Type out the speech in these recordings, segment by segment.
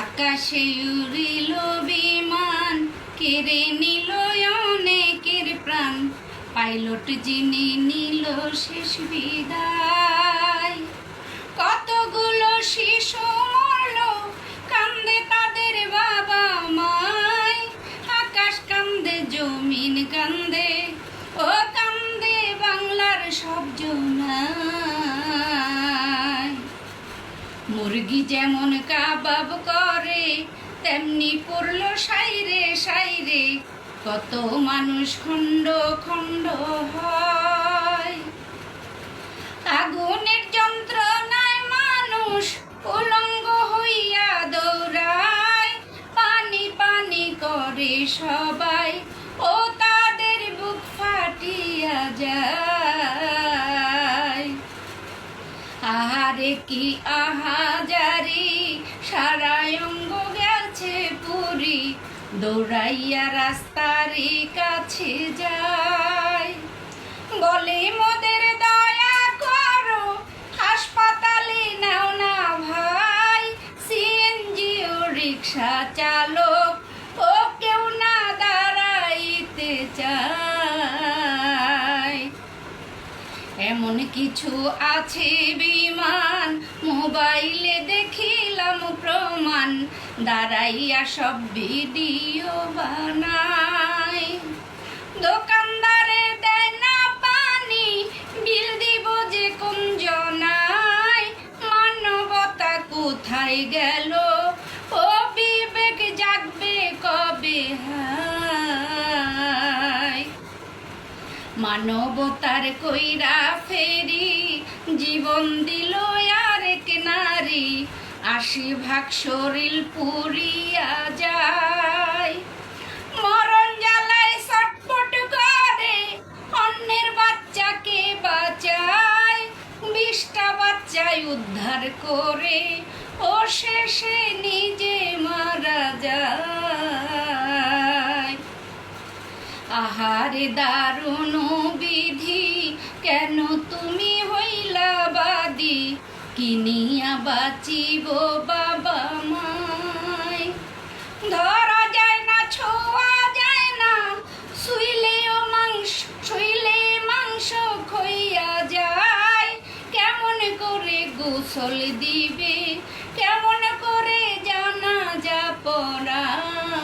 আকাশে উড়িল বিমান কেড়ে নিল অনেকের প্রাণ। পাইলট যিনি নিল শেষ বিদায়। কতগুলো শিশু মরল, কান্দে তাদের বাবা মায় আকাশ কান্দে, জমিন কান্দে, ও কান্দে বাংলার সব জনায় মুরগি যেমন কাবাব করে তেমনি পড়ল সাইরে সাইরে, কত মানুষ খণ্ড খণ্ড হয়। আগুনের যন্ত্রণায় মানুষ উলঙ্গ হইয়া দৌড়ায়, পানি পানি করে সবাই, ও তাদের বুক ফাটিয়া যায়। আহারে কি আহাজারি পুরি দৌড়াইয়া রাস্তারই কাছে যায় বলে, মোদের দয়া করো, হাসপাতালে নাও না ভাই। সিএনজি ও রিক্সা চালক, ও কেউ না দাঁড়াইতে চায়। এমন কিছু আছে বিমান দাঁড়াইয়া সব ভিডিও বানাই। দোকানদারে দেয় না পানি, বিল দিব যে কোন জনায় মানবতা কোথায় গেল? ও বিবেক জাগবে কবে মানবতার কইরা ফেরি, জীবন দিল আরেক নারী। আশি ভাগ শরীর পুরিয়া যায়। মরণ জ্বালায় ছটফট করে, অন্যের বাচ্চাকে বাঁচায়। বিশটা বাচ্চায় উদ্ধার করে, ও শেষে নিজে মারা যায়। আহারে দারুণ বিধি বাঁচিব বাবা মায় ধরা যায় না, ছোঁয়া যায় না। শুইলেও মাংস, শুইলে মাংস খইয়া যায়। কেমন করে গোসল দিবে, কেমন করে জানা যা পড়ায়।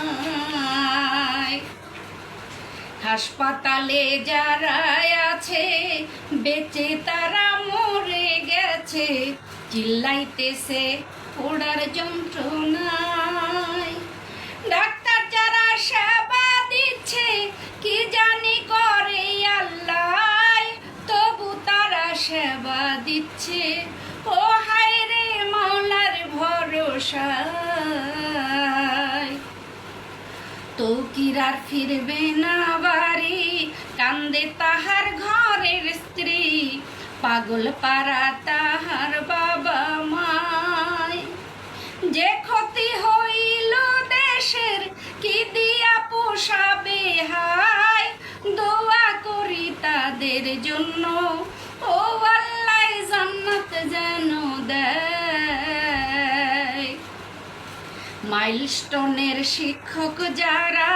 হাসপাতালে যারা আছে, বেঁচে তারা মরে গেছে। চিল্লাইতেছে পোড়ার যন্ত্রণায়। ডাক্তার যারা সেবা দিচ্ছে, কি জানি করে আল্লাহ। তবু তারা সেবা দিচ্ছে। ও হায় রে মাওলার ভরসায়। তৌকিরার ফিরবে না বাড়ি, কান্দে তাহার ঘরের স্ত্রী। পাগল পাড়া তাহার জন্য, ও আল্লাহ জান্নাত যেন দেয়। মাইলস্টোনের শিক্ষক যারা,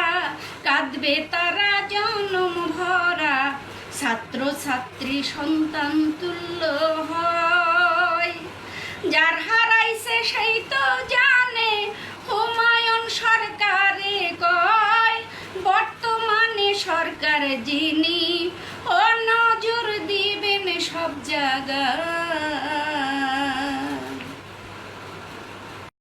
কাঁদবে তারা জনম ভরা ছাত্র ছাত্রী সন্তান তুল্য হয়। যার হারাইছে সেই তো জানে, হুমায়ুন সরকারে কয়, বর্তমানে সরকার যিনি ابجدا